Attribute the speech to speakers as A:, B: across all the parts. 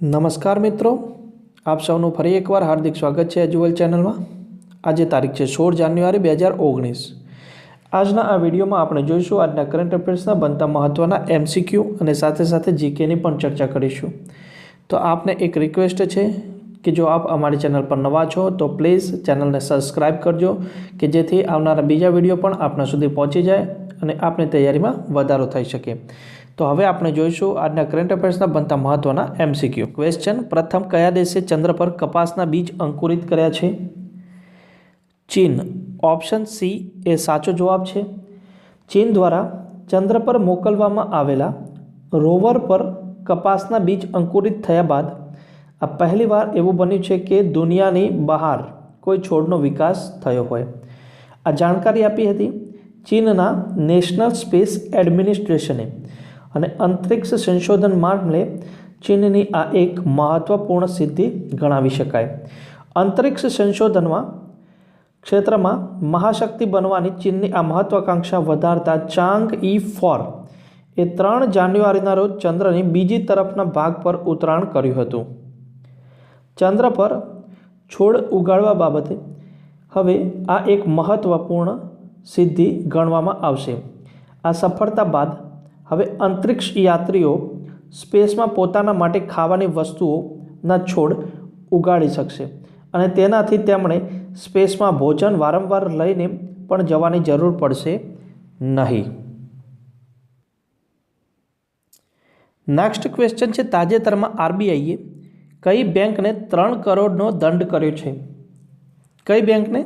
A: નમસ્કાર મિત્રો, આપ સૌનું ફરી એકવાર હાર્દિક સ્વાગત છે એજ્યુઅલ ચેનલમાં. આજે તારીખ છે સોળ જાન્યુઆરી બે હજાર ઓગણીસ. આજના આ વિડીયોમાં આપણે જોઈશું આજના કરંટ અફેર્સના બનતા મહત્ત્વના એમસીક્યુ અને સાથે સાથે જીકેની પણ ચર્ચા કરીશું. તો આપને એક રિક્વેસ્ટ છે કે જો આપ અમારી ચેનલ પર નવા છો, તો પ્લીઝ ચેનલને સબસ્ક્રાઈબ કરજો, કે જેથી આવનારા બીજા વીડિયો પણ આપણા સુધી પહોંચી જાય અને આપની તૈયારીમાં વધારો થઈ શકે. તો હવે આપણે જોઈશું આજના કરંટ અફેર્સના બનતા મહત્વના એમસીક્યુ ક્વેશ્ચન પ્રથમ કયા દેશે ચંદ્ર પર કપાસના બીજ અંકુરિત કર્યા છે? ચીન. ઓપ્શન સી એ સાચો જવાબ છે. ચીન દ્વારા ચંદ્ર પર મોકલવામાં આવેલા રોવર પર કપાસના બીજ અંકુરિત થયા બાદ, આ પહેલીવાર એવું બન્યું છે કે દુનિયાની બહાર કોઈ છોડનો વિકાસ થયો હોય. આ જાણકારી આપી હતી ચીનના નેશનલ સ્પેસ એડમિનિસ્ટ્રેશને અને અંતરિક્ષ સંશોધન મામલે ચીનની આ એક મહત્વપૂર્ણ સિદ્ધિ ગણાવી શકાય. અંતરિક્ષ સંશોધનમાં ક્ષેત્રમાં મહાશક્તિ બનવાની ચીનની આ મહત્વાકાંક્ષા વધારતા ચાંગ ઈ ફોર એ ત્રણ જાન્યુઆરીના રોજ ચંદ્રની બીજી તરફના ભાગ પર ઉતરાણ કર્યું હતું. ચંદ્ર પર છોડ ઉગાડવા બાબતે હવે આ એક મહત્વપૂર્ણ સિદ્ધિ ગણવામાં આવશે. આ સફળતા બાદ હવે અંતરિક્ષ યાત્રીઓ સ્પેસમાં પોતાના માટે ખાવાની વસ્તુઓના છોડ ઉગાડી શકશે અને તેનાથી તેમણે સ્પેસમાં ભોજન વારંવાર લઈને પણ જવાની જરૂર પડશે નહીં. નેક્સ્ટ ક્વેશ્ચન છે, તાજેતરમાં આરબીઆઈએ કઈ બેંકને ત્રણ કરોડનો દંડ કર્યો છે? કઈ બેંકને?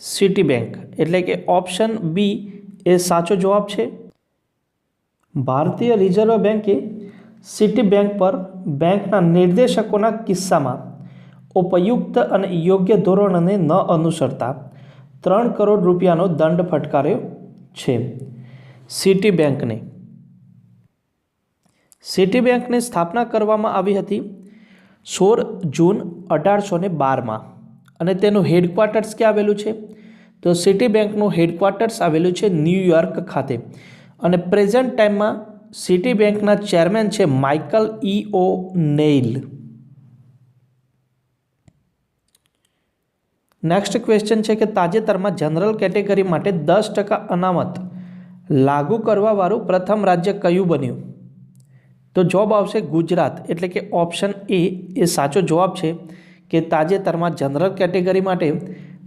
A: સિટી બેંક એટલે કે ઓપ્શન બી એ સાચો જવાબ છે. ભારતીય રિઝર્વ બેંકે સિટી બેંક પર બેંકના નિર્દેશકોના કિસ્સામાં ઉપયુક્ત અને યોગ્ય ધોરણને ન અનુસરતા ત્રણ કરોડ રૂપિયાનો દંડ ફટકાર્યો છે. સિટી બેંકને સિટી બેંકની સ્થાપના કરવામાં આવી હતી સોળ જૂન અઢારસો ને બારમાં અને તેનું હેડક્વાર્ટર્સ ક્યાં આવેલું છે? તો સિટી બેંકનું હેડક્વાર્ટર્સ આવેલું છે ન્યૂયોર્ક ખાતે. અને પ્રેઝન્ટ ટાઈમમાં સિટી બેંકના ચેરમેન છે Michael O'Neill next question છે કે તાજેતરમાં જનરલ કેટેગરી માટે દસ ટકા અનામત લાગુ કરવાવાળું પ્રથમ રાજ્ય કયું બન્યું? તો જવાબ આવશે ગુજરાત. એટલે કે ઓપ્શન એ એ સાચો જવાબ છે કે તાજેતરમાં જનરલ કેટેગરી માટે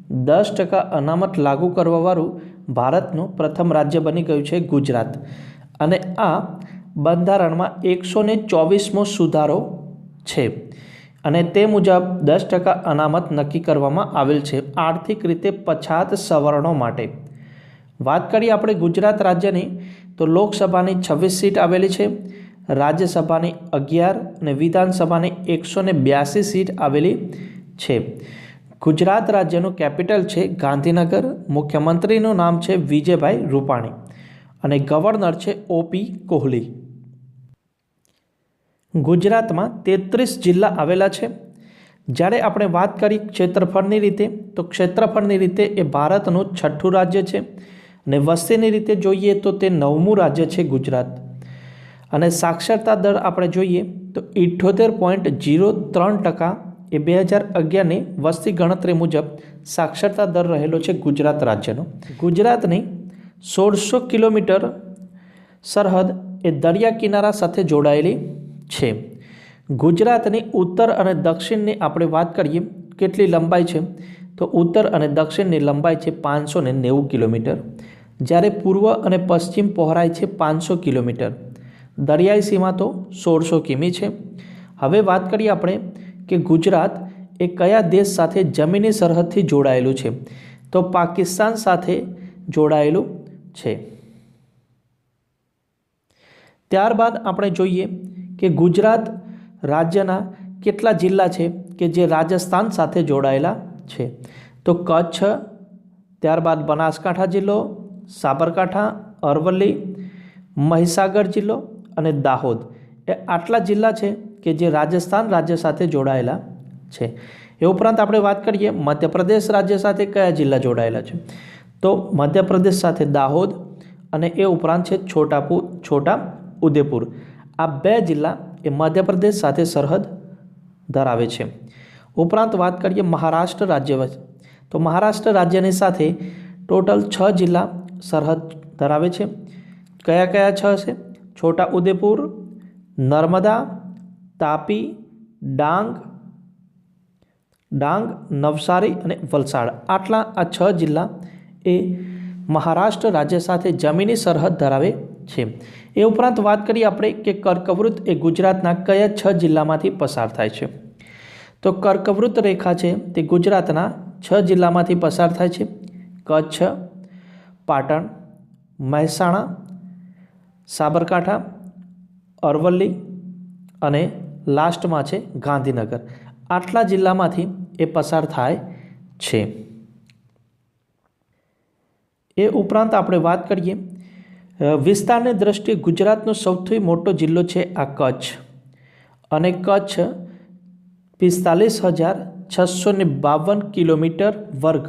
A: દસ ટકા અનામત લાગુ કરવાવાળું ભારતનું પ્રથમ રાજ્ય બની ગયું છે ગુજરાત. અને આ બંધારણમાં એકસો ને ચોવીસમો સુધારો છે. અને તે મુજબ દસ ટકા અનામત નક્કી કરવામાં આવેલ છે આર્થિક રીતે પછાત સવર્ણો માટે. વાત કરીએ આપણે ગુજરાત રાજ્યની, તો લોકસભાની છવ્વીસ સીટ આવેલી છે, રાજ્યસભાની અગિયાર અને વિધાનસભાની એકસો બ્યાસી સીટ આવેલી છે. ગુજરાત રાજ્યનું કેપિટલ છે ગાંધીનગર, મુખ્યમંત્રીનું નામ છે વિજયભાઈ રૂપાણી અને ગવર્નર છે ઓપી કોહલી. ગુજરાતમાં તેત્રીસ જિલ્લા આવેલા છે. જ્યારે આપણે વાત કરી ક્ષેત્રફળની રીતે, તો ક્ષેત્રફળની રીતે એ ભારતનું છઠ્ઠું રાજ્ય છે અને વસ્તીની રીતે જોઈએ તો તે નવમું રાજ્ય છે ગુજરાત. અને સાક્ષરતા દર આપણે જોઈએ તો ઇઠ્ઠોતેર પોઈન્ટ જીરો ત્રણ ટકા એ બે હજાર અગિયારની વસ્તી ગણતરી મુજબ સાક્ષરતા દર રહેલો છે ગુજરાત રાજ્યનો. ગુજરાતની સોળસો કિલોમીટર સરહદ એ દરિયા કિનારા સાથે જોડાયેલી છે. ગુજરાતની ઉત્તર અને દક્ષિણની આપણે વાત કરીએ, કેટલી લંબાઈ છે? તો ઉત્તર અને દક્ષિણની લંબાઈ છે પાંચસો ને નેવું કિલોમીટર. જ્યારે પૂર્વ અને પશ્ચિમ પહોળાઈ છે પાંચસો કિલોમીટર. દરિયાઈ સીમા તો સોળસો કિમી છે. હવે વાત કરીએ આપણે કે ગુજરાત એ કયા દેશ સાથે જમીની સરહદથી જોડાયેલું છે? તો પાકિસ્તાન સાથે જોડાયેલું છે. ત્યારબાદ આપણે જોઈએ કે ગુજરાત રાજ્યના કેટલા જિલ્લા છે કે જે રાજસ્થાન સાથે જોડાયેલા છે? તો કચ્છ, ત્યારબાદ બનાસકાંઠા જિલ્લો, સાબરકાંઠા, અરવલ્લી, મહીસાગર જિલ્લો અને દાહોદ. એ આટલા જિલ્લા છે કે જે રાજસ્થાન રાજ્ય સાથે જોડાયેલા છે. એ ઉપરાંત આપણે વાત કરીએ મધ્યપ્રદેશ રાજ્ય સાથે કયા જિલ્લા જોડાયેલા છે? તો મધ્યપ્રદેશ સાથે દાહોદ અને એ ઉપરાંત છે છોટાપુર, છોટા ઉદેપુર. આ બે જિલ્લા એ મધ્યપ્રદેશ સાથે સરહદ ધરાવે છે. ઉપરાંત વાત કરીએ મહારાષ્ટ્ર રાજ્ય તો મહારાષ્ટ્ર રાજ્યની સાથે ટોટલ છ જિલ્લા સરહદ ધરાવે છે. કયા કયા છ છે? છોટા ઉદેપુર, નર્મદા તાપી, ડાંગ ડાંગ, નવસારી અને વલસાડ. આટલા આ છ જિલ્લા એ મહારાષ્ટ્ર રાજ્ય સાથે જમીની સરહદ ધરાવે છે. એ ઉપરાંત વાત કરીએ આપણે કે કર્કવૃત એ ગુજરાતના કયા છ જિલ્લામાંથી પસાર થાય છે. તો કર્કવૃત્ત રેખા છે તે ગુજરાતના છ જિલ્લામાંથી પસાર થાય છે. કચ્છ, પાટણ, મહેસાણા, સાબરકાંઠા, અરવલ્લી અને લાસ્ટમાં છે ગાંધીનગર. આટલા જિલ્લામાંથી એ પસાર થાય છે. એ ઉપરાંત આપણે વાત કરીએ વિસ્તારની દ્રષ્ટિએ ગુજરાતનો સૌથી મોટો જિલ્લો છે આ કચ્છ. અને કચ્છ પિસ્તાલીસ હજાર છસો ને બાવન કિલોમીટર વર્ગ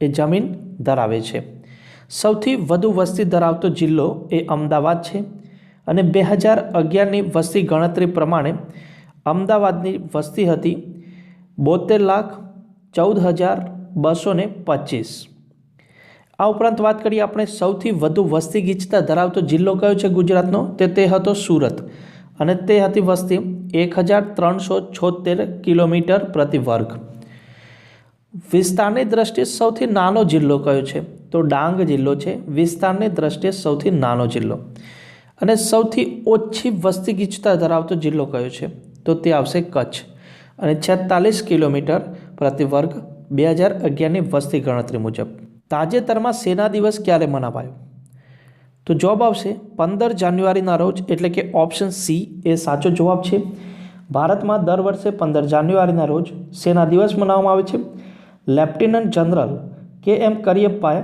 A: એ જમીન ધરાવે છે. સૌથી વધુ વસ્તી ધરાવતો જિલ્લો એ અમદાવાદ છે. અને બે હજાર અગિયારની વસ્તી ગણતરી પ્રમાણે અમદાવાદની વસ્તી હતી બોતેર લાખ ચૌદ હજાર બસો ને પચીસ. આ ઉપરાંત વાત કરીએ આપણે સૌથી વધુ વસ્તી ગીચતા ધરાવતો જિલ્લો કયો છે ગુજરાતનો? તે તે હતો સુરત. અને તે હતી વસ્તી એક હજાર ત્રણસો છોતેર કિલોમીટર પ્રતિ વર્ગ. વિસ્તારની દ્રષ્ટિએ સૌથી નાનો જિલ્લો કયો છે? તો ડાંગ જિલ્લો છે. વિસ્તારની દ્રષ્ટિએ સૌથી નાનો જિલ્લો. અને સૌથી ઓછી વસ્તી ગીચતા ધરાવતો જિલ્લો કયો છે? તો તે આવશે કચ્છ. અને છેતાલીસ કિલોમીટર પ્રતિ વર્ગ બે હજાર અગિયારની વસ્તી ગણતરી મુજબ. તાજેતરમાં સેના દિવસ ક્યારે મનાવાયો? તો જવાબ આવશે પંદર જાન્યુઆરીના રોજ, એટલે કે ઓપ્શન સી એ સાચો જવાબ છે. ભારતમાં દર વર્ષે પંદર જાન્યુઆરીના રોજ સેના દિવસ મનાવવામાં આવે છે. લેફ્ટિનન્ટ જનરલ કે એમ કરિયપ્પાએ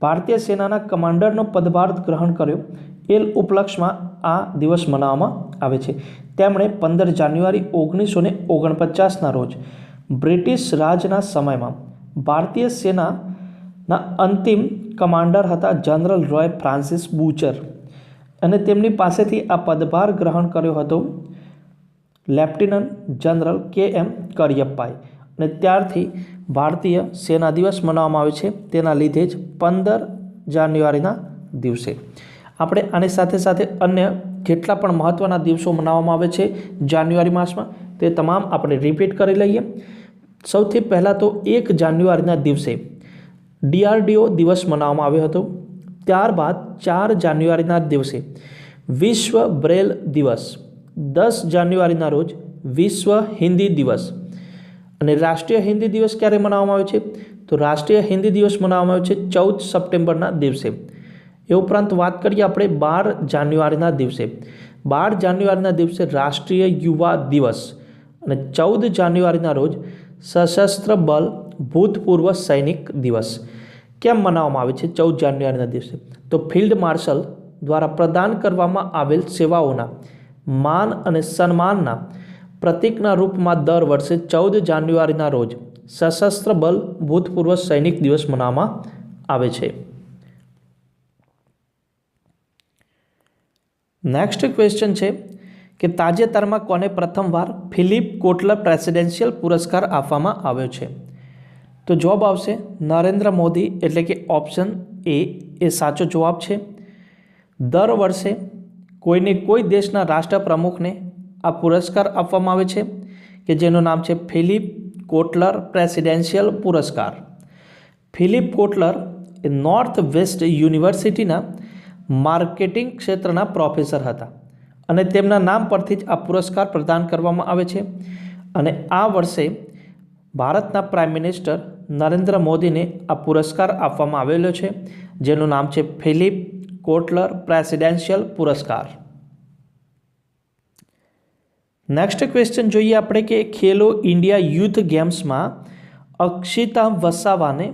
A: ભારતીય સેનાના કમાન્ડરનો પદભાર ગ્રહણ કર્યો. એ ઉપલક્ષમાં આ દિવસ મનાવવામાં આવે છે. તેમણે પંદર જાન્યુઆરી ઓગણીસો ને ઓગણપચાસના રોજ બ્રિટિશ રાજના સમયમાં ભારતીય સેનાના અંતિમ કમાન્ડર હતા જનરલ રોય ફ્રાન્સિસ બુચર અને તેમની પાસેથી આ પદભાર ગ્રહણ કર્યો હતો લેફ્ટિનન્ટ જનરલ કે એમ કરિયપ્પાએ. અને ત્યારથી ભારતીય સેના દિવસ મનાવવામાં આવે છે. તેના લીધે જ પંદર જાન્યુઆરીના દિવસે આપણે આની સાથે સાથે અન્ય જેટલા પણ મહત્ત્વના દિવસો મનાવવામાં આવે છે, જાન્યુઆરી માસમાં, તે તમામ આપણે રિપીટ કરી લઈએ. સૌથી પહેલાં તો એક જાન્યુઆરીના દિવસે ડીઆરડીઓ દિવસ મનાવવામાં આવ્યો હતો. ત્યારબાદ ચાર જાન્યુઆરીના દિવસે વિશ્વ બ્રેલ દિવસ. દસ જાન્યુઆરીના રોજ વિશ્વ હિન્દી દિવસ. અને રાષ્ટ્રીય હિન્દી દિવસ ક્યારે મનાવવામાં આવે છે? તો રાષ્ટ્રીય હિન્દી દિવસ મનાવવામાં આવે છે ચૌદ સપ્ટેમ્બરના દિવસે. એ ઉપરાંત વાત કરીએ આપણે બાર જાન્યુઆરીના દિવસે. બાર જાન્યુઆરીના દિવસે રાષ્ટ્રીય યુવા દિવસ અને ચૌદ જાન્યુઆરીના રોજ સશસ્ત્ર બલ ભૂતપૂર્વ સૈનિક દિવસ કેમ મનાવવામાં આવે છે ચૌદ જાન્યુઆરીના દિવસે? તો ફિલ્ડ માર્શલ દ્વારા પ્રદાન કરવામાં આવેલ સેવાઓના માન અને સન્માનના પ્રતીકના રૂપમાં દર વર્ષે ચૌદ જાન્યુઆરીના રોજ સશસ્ત્ર બલ ભૂતપૂર્વ સૈનિક દિવસ મનાવવામાં આવે છે. નેક્સ્ટ ક્વેશ્ચન છે કે તાજેતરમાં કોને પ્રથમવાર ફિલિપ કોટલર પ્રેસિડેન્શિયલ પુરસ્કાર આપવામાં આવ્યો છે? તો જવાબ આવશે નરેન્દ્ર મોદી, એટલે કે ઓપ્શન એ એ સાચો જવાબ છે. દર વર્ષે કોઈને કોઈ દેશના રાષ્ટ્ર પ્રમુખને આ પુરસ્કાર આપવામાં આવે છે કે જેનું નામ છે ફિલિપ કોટલર પ્રેસિડેન્શિયલ પુરસ્કાર. ફિલિપ કોટલર એ નોર્થ વેસ્ટ યુનિવર્સિટીના માર્કેટિંગ ક્ષેત્રના પ્રોફેસર હતા અને તેમના નામ પરથી જ આ પુરસ્કાર પ્રદાન કરવામાં આવે છે. અને આ વર્ષે ભારતના પ્રાઇમ મિનિસ્ટર નરેન્દ્ર મોદીને આ પુરસ્કાર આપવામાં આવેલો છે, જેનું નામ છે ફિલિપ કોટલર પ્રેસિડેન્શિયલ પુરસ્કાર. નેક્સ્ટ ક્વેશ્ચન જોઈએ આપણે કે ખેલો ઇન્ડિયા યુથ ગેમ્સમાં અક્ષિતા વસાવાને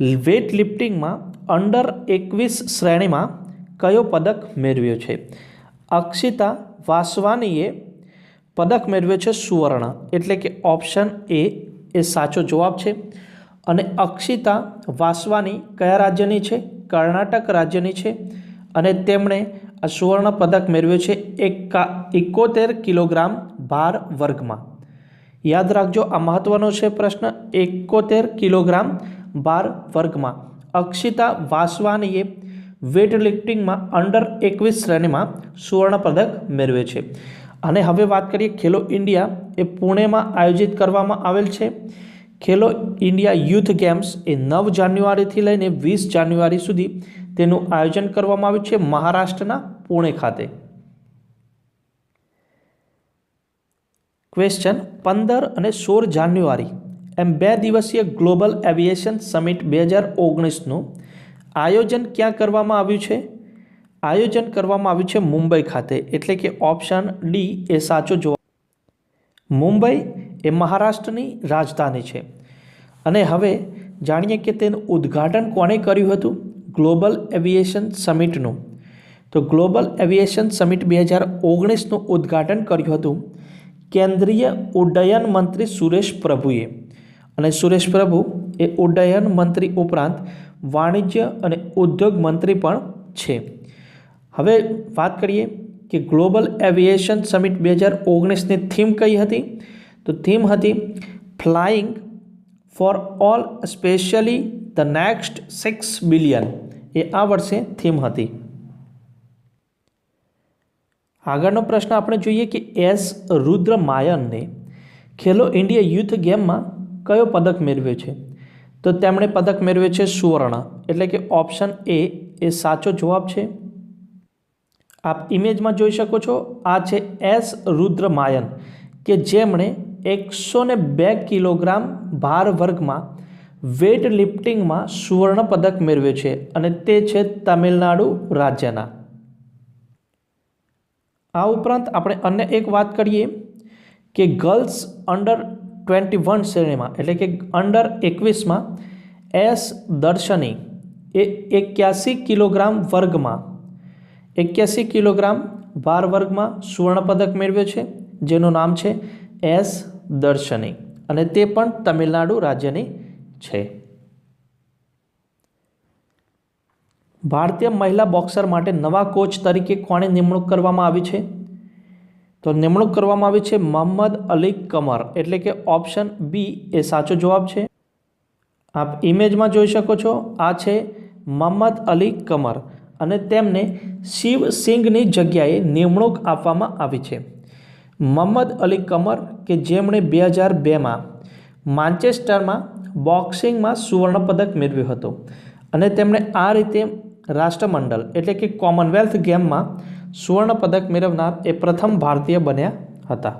A: વેટ લિફ્ટિંગમાં અંડર એકવીસ શ્રેણીમાં કયો પદક મેળવ્યો છે? અક્ષિતા વાસવાનીએ પદક મેળવ્યો છે સુવર્ણ. એટલે કે ઓપ્શન એ એ સાચો જવાબ છે. અને અક્ષિતા વાસવાની કયા રાજ્યની છે? કર્ણાટક રાજ્યની છે. અને તેમણે આ સુવર્ણ પદક મેળવ્યો છે એકા એકોતેર કિલોગ્રામ ભાર વર્ગમાં. યાદ રાખજો, આ મહત્વનો છે પ્રશ્ન. એકોતેર કિલોગ્રામ બાર વર્ગમાં. અક્ષિતા વાસવાનીએ વેટ લિફ્ટિંગમાં અંડર એકવીસ શ્રેણીમાં સુવર્ણ પદક મેળવે છે. અને હવે વાત કરીએ ખેલો ઇન્ડિયા, એ પુણેમાં આયોજિત કરવામાં આવેલ છે. ખેલો ઇન્ડિયા યુથ ગેમ્સ એ નવ જાન્યુઆરીથી લઈને વીસ જાન્યુઆરી સુધી તેનું આયોજન કરવામાં આવ્યું છે મહારાષ્ટ્રના પુણે ખાતે. ક્વેશ્ચન, પંદર અને સોળ જાન્યુઆરી એમ બે દિવસીય ગ્લોબલ એવિએશન સમિટ બે હજાર ઓગણીસનું આયોજન ક્યાં કરવામાં આવ્યું છે? આયોજન કરવામાં આવ્યું છે મુંબઈ ખાતે. એટલે કે ઓપ્શન ડી એ સાચો જોવા મુંબઈ એ મહારાષ્ટ્રની રાજધાની છે. અને હવે જાણીએ કે તેનું ઉદ્ઘાટન કોણે કર્યું હતું? ગ્લોબલ એવિએશન સમિટનું. તો ગ્લોબલ એવિએશન સમિટ બે હજાર ઓગણીસનું ઉદ્ઘાટન કર્યું હતું કેન્દ્રીય ઉડ્ડયન મંત્રી સુરેશ પ્રભુએ. અને સુરેશ પ્રભુ એ ઉડ્ડયન મંત્રી ઉપરાંત વાણિજ્ય અને ઉદ્યોગ મંત્રી પણ છે. હવે વાત કરીએ કે ગ્લોબલ એવિએશન સમિટ બે હજાર ઓગણીસની થીમ કઈ હતી? તો થીમ હતી flying for all specially the next six billion એ આ વર્ષે થીમ હતી. આગળનો પ્રશ્ન આપણે જોઈએ કે એસ રુદ્ર માયનને ખેલો ઇન્ડિયા યુથ ગેમમાં કયો પદક મેળવ્યો છે? તો તેમણે પદક મેળવ્યો છે સુવર્ણ. એટલે કે ઓપ્શન એ એ સાચો જવાબ છે. આપ ઇમેજમાં જોઈ શકો છો, આ છે એસ રુદ્ર માયન કે જેમણે એકસો ને બે કિલોગ્રામ ભાર વર્ગમાં વેટ લિફ્ટિંગમાં સુવર્ણ પદક મેળવ્યો છે અને તે છે તમિલનાડુ રાજ્યના. આ ઉપરાંત આપણે અન્ય એક વાત કરીએ કે ગર્લ્સ અંડર ટ્વેન્ટી વન શ્રેણીમાં, એટલે કે અંડર એકવીસમાં, એસ દર્શની એ એક્યાસી કિલોગ્રામ વર્ગમાં, એક્યાસી કિલોગ્રામ ભાર વર્ગમાં સુવર્ણપદક મેળવ્યો છે, જેનું નામ છે એસ દર્શની. અને તે પણ તમિલનાડુ રાજ્યની છે. ભારતીય મહિલા બોક્સર માટે નવા કોચ તરીકે કોણે નિમણૂક કરવામાં આવી છે? તો નિમણૂક કરવામાં આવી છે મોહમ્મદ અલી કમર. એટલે કે ઓપ્શન બી એ સાચો જવાબ છે. આપ ઇમેજમાં જોઈ શકો છો, આ છે મોહમ્મદ અલી કમર અને તેમને શિવ સિંઘની જગ્યાએ નિમણૂક આપવામાં આવી છે. મોહમ્મદ અલી કમર કે જેમણે બે હજાર બેમાં માન્ચેસ્ટરમાં બોક્સિંગમાં સુવર્ણપદક મેળવ્યો હતો અને તેમણે આ રીતે રાષ્ટ્રમંડળ એટલે કે કોમનવેલ્થ ગેમમાં સુવર્ણપદક મેળવનાર એ પ્રથમ ભારતીય બન્યા હતા.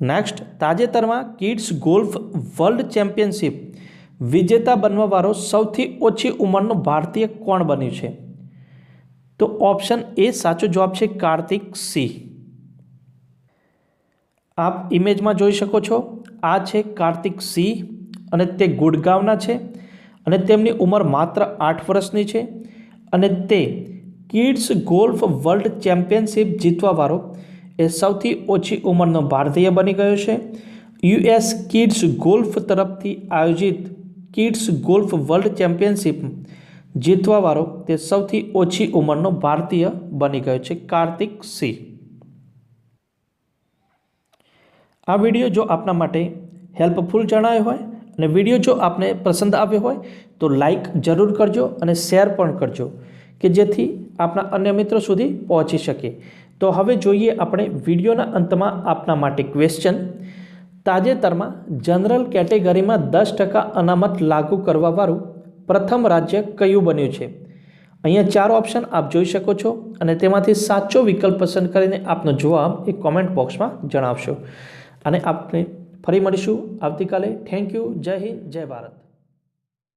A: નેક્સ્ટ તાજેતરમાં કિડ્સ ગોલ્ફ વર્લ્ડ ચેમ્પિયનશિપ વિજેતા બનવાવાળો સૌથી ઓછી ઉંમરનો ભારતીય કોણ બન્યું છે? તો ઓપ્શન એ સાચો જવાબ છે કાર્તિક સિંહ. આપ ઇમેજમાં જોઈ શકો છો, આ છે કાર્તિક સિંહ અને તે ગુડગાંવના છે અને તેમની ઉંમર માત્ર આઠ વર્ષની છે અને તે કિડ્સ ગોલ્ફ વર્લ્ડ ચેમ્પિયનશિપ જીતવાવાળો એ સૌથી ઓછી ઉંમરનો ભારતીય બની ગયો છે. યુએસ કિડ્સ ગોલ્ફ તરફથી આયોજિત કિડ્સ ગોલ્ફ વર્લ્ડ ચેમ્પિયનશિપ જીતવાવાળો તે સૌથી ઓછી ઉંમરનો ભારતીય બની ગયો છે, કાર્તિક સિંહ. આ વીડિયો જો આપના માટે હેલ્પફુલ જણાયો હોય અને વીડિયો જો આપને પસંદ આવ્યો હોય તો લાઈક જરૂર કરજો અને શેર પણ કરજો. કે જેથી આપણા અન્ય મિત્રો સુધી પહોંચી શકે. તો હવે જોઈએ આપણે વિડીયોના અંતમાં આપના માટે ક્વેશ્ચન તાજેતરમાં જનરલ કેટેગરીમાં દસ ટકા અનામત લાગુ કરવાવાળું પ્રથમ રાજ્ય કયું બન્યું છે? અહીંયા ચાર ઓપ્શન આપ જોઈ શકો છો અને તેમાંથી સાચો વિકલ્પ પસંદ કરીને આપનો જવાબ એ કોમેન્ટ બોક્સમાં જણાવશો. અને આપને ફરી મળીશું. આવતીકાલે થેન્ક યુ જય હિન્દ. જય ભારત.